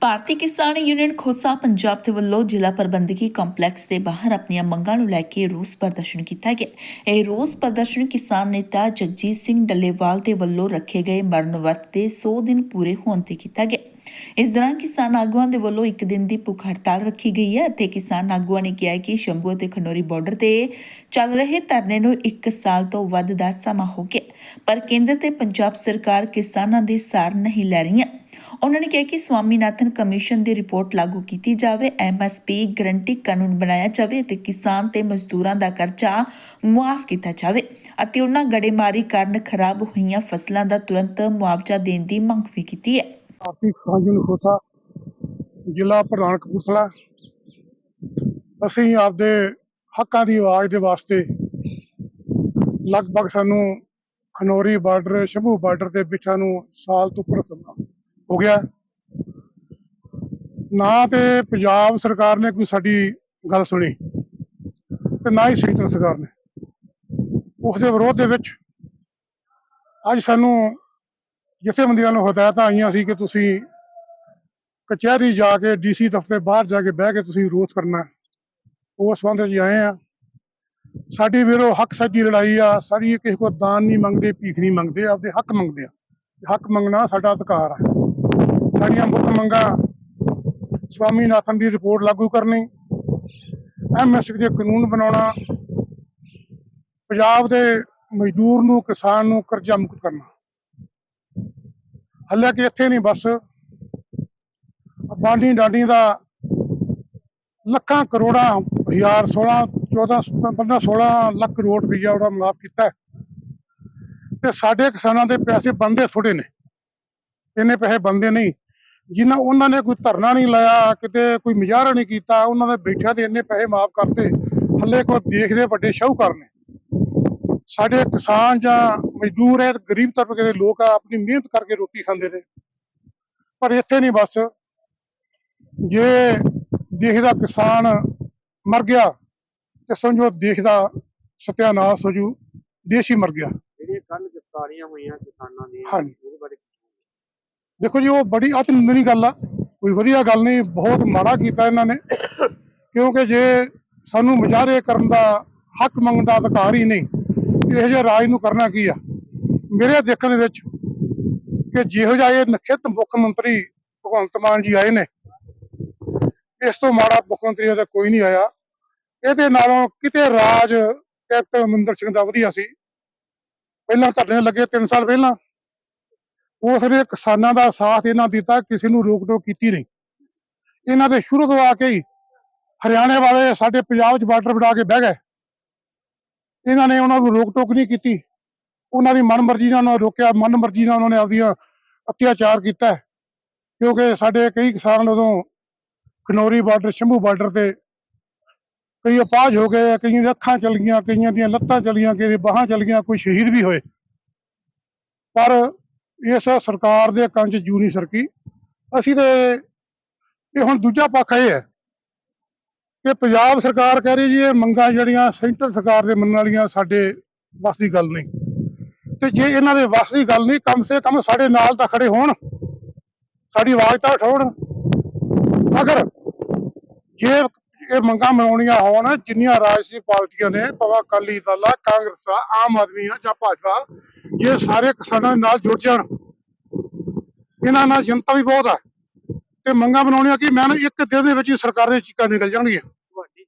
ਭਾਰਤੀ ਕਿਸਾਨ ਯੂਨੀਅਨ ਖੋਸਾ ਪੰਜਾਬ ਦੇ ਵੱਲੋਂ ਜ਼ਿਲ੍ਹਾ ਪ੍ਰਬੰਧਕੀ ਕੰਪਲੈਕਸ ਦੇ ਬਾਹਰ ਆਪਣੀਆਂ ਮੰਗਾਂ ਨੂੰ ਲੈ ਕੇ ਰੋਸ ਪ੍ਰਦਰਸ਼ਨ ਕੀਤਾ ਗਿਆ। ਇਹ ਰੋਸ ਪ੍ਰਦਰਸ਼ਨ ਕਿਸਾਨ ਨੇਤਾ ਜਗਜੀਤ ਸਿੰਘ ਡੱਲੇਵਾਲ ਦੇ ਵੱਲੋਂ ਰੱਖੇ ਗਏ ਮਰਨ ਵਰਤ ਦੇ 100 ਦਿਨ ਪੂਰੇ ਹੋਣ ਤੇ ਕੀਤਾ ਗਿਆ। ਇਸ ਦੌਰਾਨ ਕਿਸਾਨ ਆਗੂਆਂ ਦੇ ਵੱਲੋਂ ਇੱਕ ਦਿਨ ਦੀ ਭੁੱਖ ਹੜਤਾਲ ਰੱਖੀ ਗਈ ਹੈ ਅਤੇ ਕਿਸਾਨ ਆਗੂਆਂ ਨੇ ਕਿਹਾ ਕਿ ਸ਼ੰਭੂ ਅਤੇ ਖਨੌਰੀ ਬਾਰਡਰ ਤੇ ਚੱਲ ਰਹੇ ਧਰਨੇ ਨੂੰ 1 ਸਾਲ ਤੋਂ ਵੱਧ ਦਾ ਸਮਾਂ ਹੋ ਗਿਆ, ਪਰ ਕੇਂਦਰ ਤੇ ਪੰਜਾਬ ਸਰਕਾਰ ਕਿਸਾਨਾਂ ਦੇ ਸਾਰ ਨਹੀਂ ਲੈ ਰਹੀਆਂ। ਉਹਨਾਂ ਨੇ ਕਿਹਾ ਕਿ ਸਵਾਮੀਨਾਥਨ ਕਮਿਸ਼ਨ ਦੀ ਰਿਪੋਰਟ ਲਾਗੂ ਕੀਤੀ ਜਾਵੇ ਐਮਐਸਪੀ ਗਰੰਟੀ ਕਾਨੂੰਨ ਬਣਾਇਆ ਜਾਵੇ ਤੇ ਕਿਸਾਨ ਤੇ ਮਜ਼ਦੂਰਾਂ ਦਾ ਕਰਜ਼ਾ ਮੁਆਫ ਕੀਤਾ ਜਾਵੇ ਅਤੇ ਉਹਨਾਂ ਗੜੇਮਾਰੀ ਕਾਰਨ ਖਰਾਬ ਹੋਈਆਂ ਫਸਲਾਂ ਦਾ ਤੁਰੰਤ ਮੁਆਵਜ਼ਾ ਦੇਣ ਦੀ ਮੰਗ ਵੀ ਕੀਤੀ ਹੈ। ਭਾਰਤੀ ਕਿਸਾਨ ਖੋਸਾ ਜ਼ਿਲ੍ਹਾ ਪ੍ਰਧਾਨ ਕਪੂਰਥਲਾ। ਅਸੀਂ ਆਪਦੇ ਹੱਕਾਂ ਦੀ ਆਵਾਜ਼ ਦੇ ਵਾਸਤੇ ਲਗਭਗ ਸਾਨੂੰ ਖਨੌਰੀ ਬਾਰਡਰ, ਸ਼ੰਭੂ ਬਾਰਡਰ ਦੇ ਬਿਠਾ ਨੂੰ ਸਾਲ ਤੋਂ ਉੱਪਰ ਸਮਾਂ ਹੋ ਗਿਆ। ਨਾ ਤੇ ਪੰਜਾਬ ਸਰਕਾਰ ਨੇ ਕੋਈ ਸਾਡੀ ਗੱਲ ਸੁਣੀ ਤੇ ਨਾ ਹੀ ਸੈਂਟਰ ਸਰਕਾਰ ਨੇ। ਉਸ ਦੇ ਵਿਰੋਧ ਦੇ ਵਿੱਚ ਅੱਜ ਸਾਨੂੰ ਜਥੇਬੰਦੀਆਂ ਨੂੰ ਹਦਾਇਤਾਂ ਆਈਆਂ ਸੀ ਕਿ ਤੁਸੀਂ ਕਚਹਿਰੀ ਜਾ ਕੇ ਡੀਸੀ ਦਫ਼ਤਰ ਬਾਹਰ ਜਾ ਕੇ ਬਹਿ ਕੇ ਤੁਸੀਂ ਵਿਰੋਧ ਕਰਨਾ ਉਸ ਸੰਬੰਧ ਵਿੱਚ ਆਏ ਆ ਸਾਡੀ ਵੀਰੋ ਹੱਕ ਸੱਚੀ ਲੜਾਈ ਆ। ਸਾਡੀ ਕਿਸੇ ਕੋ ਦਾਨ ਨਹੀਂ ਮੰਗਦੇ, ਭੀਖ ਨਹੀਂ ਮੰਗਦੇ, ਆਪਦੇ ਹੱਕ ਮੰਗਦੇ ਆ। ਹੱਕ ਮੰਗਣਾ ਸਾਡਾ ਅਧਿਕਾਰ ਆ। ਸਾਡੀਆਂ ਮੁੱਖ ਮੰਗਾਂ ਸਵਾਮੀਨਾਥਨ ਦੀ ਰਿਪੋਰਟ ਲਾਗੂ ਕਰਨੀ ਐਮਐਸਪੀ ਦੇ ਕਾਨੂੰਨ ਬਣਾਉਣਾ, ਪੰਜਾਬ ਦੇ ਮਜ਼ਦੂਰ ਨੂੰ, ਕਿਸਾਨ ਨੂੰ ਕਰਜ਼ਾ ਮੁਕਤ ਕਰਨਾ। ਹਾਲਾਂਕਿ ਇੱਥੇ ਨਹੀਂ, ਬਸ। ਬਾਂਡੀ ਡਾਂਡੀ ਦਾ ਲੱਖਾਂ ਕਰੋੜਾਂ, ਹਜ਼ਾਰ 16 14 15 16 ਲੱਖ ਕਰੋੜ ਰੁਪਈਆ ਉਹਦਾ ਮਾਫ ਕੀਤਾ। ਤੇ ਸਾਡੇ ਕਿਸਾਨਾਂ ਦੇ ਪੈਸੇ ਬੰਦੇ ਥੋੜੇ ਨੇ। ਇੰਨੇ ਪੈਸੇ ਬੰਦੇ ਨਹੀਂ। ਜਿਨ੍ਹਾਂ ਉਹਨਾਂ ਨੇ ਕੋਈ ਧਰਨਾ ਨਹੀਂ ਲਾਇਆ, ਕਿਤੇ ਕੋਈ ਮੁਜ਼ਾਹਰਾ ਨਹੀਂ ਕੀਤਾ, ਉਹਨਾਂ ਦੇ ਬੈਠਿਆਂ ਦੇ ਇੰਨੇ ਪੈਸੇ ਮਾਫ ਕਰਤੇ। ਹੱਲੇ ਕੋ ਦੇਖਦੇ ਵੱਡੇ ਸ਼ਾਹੂਕਾਰ ਨੇ। ਸਾਡੇ ਕਿਸਾਨ ਜਾਂ ਮਜ਼ਦੂਰ ਹੈ ਗਰੀਬ ਤਬਕੇ ਦੇ ਲੋਕ ਆ ਆਪਣੀ ਮਿਹਨਤ ਕਰਕੇ ਰੋਟੀ ਖਾਂਦੇ ਨੇ। ਪਰ ਇੱਥੇ ਨਹੀਂ ਬਸ। ਜੇ ਦੇਸ਼ ਦਾ ਕਿਸਾਨ ਮਰ ਗਿਆ ਤੇ ਸਮਝੋ ਦੇਸ਼ ਦਾ ਸਤਿਆਨਾਸ਼ ਹੋ ਜੂ ਦੇਸ਼ ਹੀ ਮਰ ਗਿਆ। ਜਿਹੜੀਆਂ ਕੱਲ ਗ੍ਰਿਫਤਾਰੀਆਂ ਹੋਈਆਂ ਕਿਸਾਨਾਂ ਦੀਆਂ। ਉਹਦੇ ਬਾਰੇ? ਦੇਖੋ ਜੀ ਉਹ ਬੜੀ ਅਤ ਨਿੰਦਣੀ ਗੱਲ ਆ ਕੋਈ ਵਧੀਆ ਗੱਲ ਨਹੀਂ ਬਹੁਤ ਮਾੜਾ ਕੀਤਾ ਇਹਨਾਂ ਨੇ। ਕਿਉਂਕਿ ਜੇ ਸਾਨੂੰ ਮੁਜ਼ਾਹਰੇ ਕਰਨ ਦਾ ਹੱਕ ਮੰਗਣ ਦਾ ਅਧਿਕਾਰ ਹੀ ਨਹੀਂ ਇਹੋ ਜਿਹੇ ਰਾਜ ਨੂੰ ਕਰਨਾ ਕੀ ਆ? ਮੇਰੇ ਦੇਖਣ ਦੇ ਵਿੱਚ ਕਿ ਜਿਹੋ ਜਿਹਾ ਇਹ ਨਖਿਤ ਮੁੱਖ ਮੰਤਰੀ ਭਗਵੰਤ ਮਾਨ ਜੀ ਆਏ ਨੇ, ਇਸ ਤੋਂ ਮਾੜਾ ਮੁੱਖ ਮੰਤਰੀ ਦਾ ਕੋਈ ਨਹੀਂ ਆਇਆ। ਇਹਦੇ ਨਾਲੋਂ ਕਿਤੇ ਰਾਜ ਕੈਪਟਨ ਅਮਰਿੰਦਰ ਸਿੰਘ ਦਾ ਵਧੀਆ ਸੀ। ਪਹਿਲਾਂ ਧਰਨੇ ਲੱਗੇ 3 ਸਾਲ ਪਹਿਲਾਂ। ਉਸ ਨੇ ਕਿਸਾਨਾਂ ਦਾ ਸਾਥ ਇਹਨਾਂ ਦਿੱਤਾ, ਕਿਸੇ ਨੂੰ ਰੋਕ ਟੋਕ ਕੀਤੀ ਨਹੀਂ। ਇਹਨਾਂ ਦੇ ਸ਼ੁਰੂ ਤੋਂ ਆ ਕੇ ਹੀ ਹਰਿਆਣੇ ਵਾਲੇ ਸਾਡੇ ਪੰਜਾਬ 'ਚ ਬਾਰਡਰ ਬਣਾ ਕੇ ਬਹਿ ਗਏ। ਇਹਨਾਂ ਨੇ ਉਹਨਾਂ ਨੂੰ ਰੋਕ ਟੋਕ ਨਹੀਂ ਕੀਤੀ। ਉਹਨਾਂ ਦੀ ਮਨਮਰਜ਼ੀ ਨਾਲ ਉਹਨਾਂ ਨੂੰ ਰੋਕਿਆ, ਮਨਮਰਜ਼ੀ ਨਾਲ ਉਹਨਾਂ ਨੇ ਆਪਦੀਆਂ ਅਤਿਆਚਾਰ ਕੀਤਾ ਕਿਉਂਕਿ ਸਾਡੇ ਕਈ ਕਿਸਾਨ ਉਦੋਂ ਖਨੌਰੀ ਬਾਰਡਰ, ਸ਼ੰਭੂ ਬਾਰਡਰ ਤੇ ਕਈ ਅਪਾਹਜ ਹੋ ਗਏ, ਕਈਆਂ ਦੀਆਂ ਅੱਖਾਂ ਚਲ ਗਈਆਂ, ਕਈਆਂ ਦੀਆਂ ਲੱਤਾਂ ਚਲ ਗਈਆਂ ਕਿਸੇ ਦੀਆਂ ਬਾਹਾਂ ਚਲ ਗਈਆਂ, ਕੋਈ ਸ਼ਹੀਦ ਵੀ ਹੋਏ। ਪਰ ਇਸ ਸਰਕਾਰ ਦੇ ਕੰਨ ਜੂ ਨਹੀਂ ਸਰਕੀ। ਅਸੀਂ ਤੇ ਇਹ ਹੁਣ ਦੂਜਾ ਪੱਖ ਇਹ ਹੈ ਕਿ ਪੰਜਾਬ ਸਰਕਾਰ ਕਹਿ ਰਹੀ ਜੀ, ਇਹ ਮੰਗਾਂ ਜਿਹੜੀਆਂ ਸੈਂਟਰ ਸਰਕਾਰ ਦੇ ਮੰਨਣ ਵਾਲੀਆਂ ਸਾਡੇ ਵੱਸ ਦੀ ਗੱਲ ਨਹੀਂ। ਤੇ ਜੇ ਇਹਨਾਂ ਦੇ ਵੱਸ ਦੀ ਗੱਲ ਨਹੀਂ ਕਮ ਸੇ ਕਮ ਸਾਡੇ ਨਾਲ ਤਾਂ ਖੜੇ ਹੋਣ। ਸਾਡੀ ਆਵਾਜ਼ ਤਾਂ ਉਠਾਉਣ। ਅਗਰ ਜੇ ਇਹ ਮੰਗਾਂ ਮਨਾਉਣੀਆਂ ਹੋਣ ਜਿੰਨੀਆਂ ਰਾਜਸੀ ਪਾਰਟੀਆਂ ਨੇ ਭਾਵੇਂ ਅਕਾਲੀ ਦਲ ਕਾਂਗਰਸ ਆਮ ਆਦਮੀ ਆ ਜਾਂ ਭਾਜਪਾ ਜੇ ਸਾਰੇ ਕਿਸਾਨਾਂ ਦੇ ਨਾਲ ਜੁੜ ਜਾਣ। ਇਹਨਾਂ ਨਾਲ ਜਨਤਾ ਵੀ ਬਹੁਤ ਆ। ਤੇ ਮੰਗਾਂ ਬਣਾਉਣੀਆਂ ਕਿ? ਮੈਂ ਇੱਕ ਦਿਨ ਦੇ ਵਿੱਚ ਹੀ ਸਰਕਾਰ ਦੀਆਂ ਚੀਕਾਂ ਨਿਕਲ ਜਾਣਗੀਆਂ। ਦੀ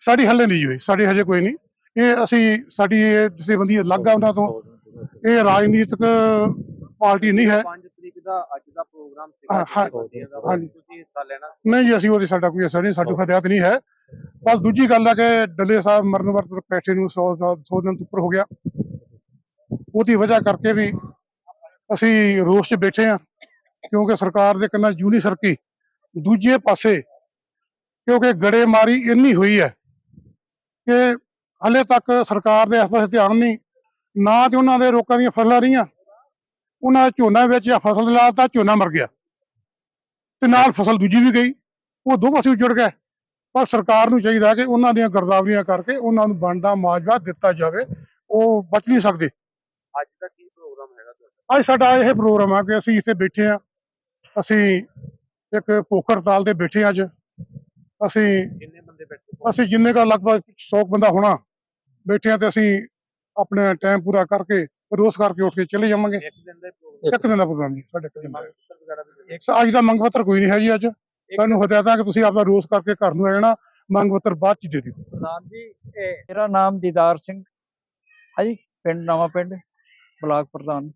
ਸਾਡੀ ਹੱਲੇ ਨਹੀਂ ਹੋਈ। ਸਾਡੀ ਹਜੇ ਕੋਈ ਨਹੀਂ। ਇਹ ਅਸੀਂ ਸਾਡੀ ਇਹ ਜਥੇਬੰਦੀ ਅਲੱਗ ਆ ਉਹਨਾਂ ਤੋਂ। ਇਹ ਰਾਜਨੀਤਿਕ ਪਾਰਟੀ ਨਹੀਂ ਹੈ। 5 ਤਰੀਕ ਦਾ ਅੱਜ ਦਾ ਪ੍ਰੋਗਰਾਮ ਸੀਗਾ। ਹਾਂ, ਜਥੇਬੰਦੀਆਂ ਦਾ। ਤੁਸੀਂ ਹਿੱਸਾ ਲੈਣਾ ਨਹੀਂ ਜੀ ਅਸੀਂ ਉਹਦੇ ਸਾਡਾ ਕੋਈ ਅਸਰ ਨਹੀਂ ਸਾਡੀ ਹਦਾਇਤ ਨਹੀਂ ਹੈ। ਬਸ ਦੂਜੀ ਗੱਲ ਹੈ ਕਿ ਡੱਲੇ ਸਾਹਿਬ ਮਰਨ ਵਰਤ ਬੈਠੇ ਨੂੰ 100 100 ਦਿਨ ਉੱਪਰ ਹੋ ਗਿਆ। ਉਹਦੀ ਵਜ੍ਹਾ ਕਰਕੇ ਵੀ ਅਸੀਂ ਰੋਸ 'ਚ ਬੈਠੇ ਆ ਕਿਉਂਕਿ ਸਰਕਾਰ ਦੇ ਕੰਨਾਂ ਜੂਨੀ ਸਰਕੀ। ਦੂਜੇ ਪਾਸੇ ਕਿਉਂਕਿ ਗੜੇਮਾਰੀ ਇੰਨੀ ਹੋਈ ਹੈ ਕਿ ਹਲੇ ਤੱਕ ਸਰਕਾਰ ਦੇ ਇਸ ਪਾਸੇ ਧਿਆਨ ਨਹੀਂ ਨਾ ਤੇ ਉਹਨਾਂ ਦੇ ਲੋਕਾਂ ਦੀਆਂ ਫਸਲਾਂ ਰਹੀਆਂ। ਉਹਨਾਂ ਦਾ ਝੋਨਾ ਵਿੱਚ ਫਸਲ ਲਾਤਾ ਝੋਨਾ ਮਰ ਗਿਆ। ਤੇ ਨਾਲ ਫਸਲ ਦੂਜੀ ਵੀ ਗਈ। ਉਹ ਦੋ ਪਾਸੇ ਉੱਜੜ ਗਏ ਪਰ ਸਰਕਾਰ ਨੂੰ ਚਾਹੀਦਾ ਕਿ ਉਹਨਾਂ ਦੀਆਂ ਗਰਦਾਵਰੀਆਂ ਕਰਕੇ ਉਹਨਾਂ ਨੂੰ ਬਣਦਾ ਮੁਆਵਜ਼ਾ ਦਿੱਤਾ ਜਾਵੇ। ਉਹ ਬਚ ਨਹੀਂ ਸਕਦੇ। ਅੱਜ ਦਾ ਕੀ ਪ੍ਰੋਗਰਾਮ ਹੈਗਾ ਤੁਹਾਡਾ? ਅੱਜ ਸਾਡਾ ਇਹ ਪ੍ਰੋਗਰਾਮ ਆ ਕਿ ਅਸੀਂ ਇੱਥੇ ਬੈਠੇ ਆ ਅਸੀਂ ਇੱਕ ਭੁੱਖ ਹੜਤਾਲ ਤੇ ਬੈਠੇ ਅੱਜ। ਅਸੀਂ ਕਿੰਨੇ ਬੰਦੇ ਬੈਠੇ? ਹੋ? ਅਸੀਂ ਜਿੰਨੇ ਦਾ ਲਗਭਗ 100 ਬੰਦਾ ਹੋਣਾ। ਬੈਠੇ ਆ ਤੇ ਅਸੀਂ ਆਪਣਾ ਟਾਈਮ ਪੂਰਾ ਕਰਕੇ ਰੋਜ਼ ਕਰਕੇ ਉੱਠ ਕੇ ਚਲੇ ਜਾਵਾਂਗੇ। ਇੱਕ ਦਿਨ ਦਾ ਪ੍ਰੋਗਰਾਮ ਜੀ ਸਾਡੇ ਦੇ- ਅੱਜ ਦਾ ਮੰਗ ਪੱਤਰ ਕੋਈ ਨਹੀਂ ਹੈ ਜੀ ਅੱਜ। ਸਾਨੂੰ ਹਦਾਇਤਾਂ ਕਿ ਤੁਸੀਂ ਆਪਦਾ ਰੋਜ਼ ਕਰਕੇ ਘਰ ਨੂੰ ਆ ਜਾਣਾ ਮੰਗ ਪੱਤਰ ਬਾਅਦ ਚ ਦੇ ਦਿਓ। ਪ੍ਰਧਾਨ ਜੀ ਇਹ ਮੇਰਾ ਨਾਮ ਦੀਦਾਰ ਸਿੰਘ ਹਾਂਜੀ ਪਿੰਡ ਨਵਾਂ ਪਿੰਡ ਬਲਾਕ ਪ੍ਰਧਾਨ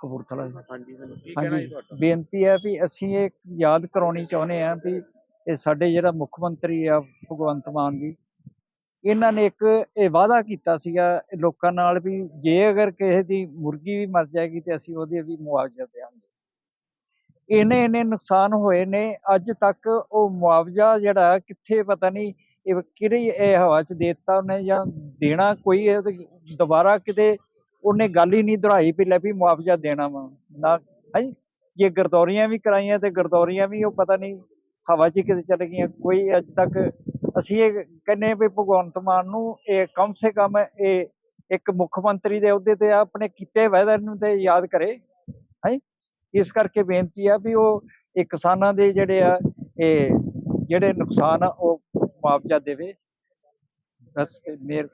ਕਪੂਰਥਲਾ ਜੀ। ਹਾਂਜੀ ਜੀ ਬੇਨਤੀ ਹੈ ਵੀ ਅਸੀਂ ਇਹ ਯਾਦ ਕਰਾਉਣੀ ਚਾਹੁੰਦੇ ਹਾਂ ਵੀ ਇਹ ਸਾਡੇ ਜਿਹੜਾ ਮੁੱਖ ਮੰਤਰੀ ਆ ਭਗਵੰਤ ਮਾਨ ਜੀ ਇਹਨਾਂ ਨੇ ਇੱਕ ਇਹ ਵਾਅਦਾ ਕੀਤਾ ਸੀਗਾ ਲੋਕਾਂ ਨਾਲ ਵੀ ਜੇ ਅਗਰ ਕਿਸੇ ਦੀ ਮੁਰਗੀ ਵੀ ਮਰ ਜਾਏਗੀ ਤੇ ਅਸੀਂ ਉਹਦੇ ਵੀ ਮੁਆਵਜ਼ਾ ਦੇਵਾਂਗੇ। ਇਹਨੇ ਇਹਨੇ ਨੁਕਸਾਨ ਹੋਏ ਨੇ, ਅੱਜ ਤੱਕ ਉਹ ਮੁਆਵਜ਼ਾ ਜਿਹੜਾ ਕਿੱਥੇ ਪਤਾ ਨਹੀਂ ਇਹ ਕਿਹੜੀ ਇਹ ਹਵਾ 'ਚ ਦੇ ਦਿੱਤਾ ਉਹਨੇ ਜਾਂ ਦੇਣਾ ਕੋਈ ਇਹ ਦੁਬਾਰਾ ਕਿਤੇ ਉਹਨੇ ਗੱਲ ਹੀ ਨਹੀਂ ਦੁਹਰਾਈ ਵੀ ਲੈ ਵੀ ਮੁਆਵਜ਼ਾ ਦੇਣਾ ਵਾ। ਨਾ ਹਾਂਜੀ ਜੇ ਗਰਦੌਰੀਆਂ ਵੀ ਕਰਾਈਆਂ ਤੇ ਗਰਦੌਰੀਆਂ ਵੀ ਉਹ ਪਤਾ ਨਹੀਂ ਹਵਾ 'ਚ ਹੀ ਕਿਤੇ ਚਲੇ ਗਈਆਂ, ਕੋਈ ਅੱਜ ਤੱਕ ਅਸੀਂ ਇਹ ਕਹਿੰਦੇ ਹਾਂ ਵੀ ਭਗਵੰਤ ਮਾਨ ਨੂੰ ਇਹ ਕਮ ਸੇ ਕਮ ਇਹ ਇੱਕ ਮੁੱਖ ਮੰਤਰੀ ਦੇ ਅਹੁਦੇ ਤੇ ਆਪਣੇ ਕੀਤੇ ਵਾਅਦੇ ਨੂੰ ਤੇ ਯਾਦ ਕਰੇ, ਹੈ? ਇਸ ਕਰਕੇ ਬੇਨਤੀ ਆ ਵੀ ਉਹ ਇਹ ਕਿਸਾਨਾਂ ਦੇ ਜਿਹੜੇ ਆ, ਇਹ ਜਿਹੜੇ ਨੁਕਸਾਨ ਆ ਉਹ ਮੁਆਵਜ਼ਾ ਦੇਵੇ। ਬਸ, ਮੇਰ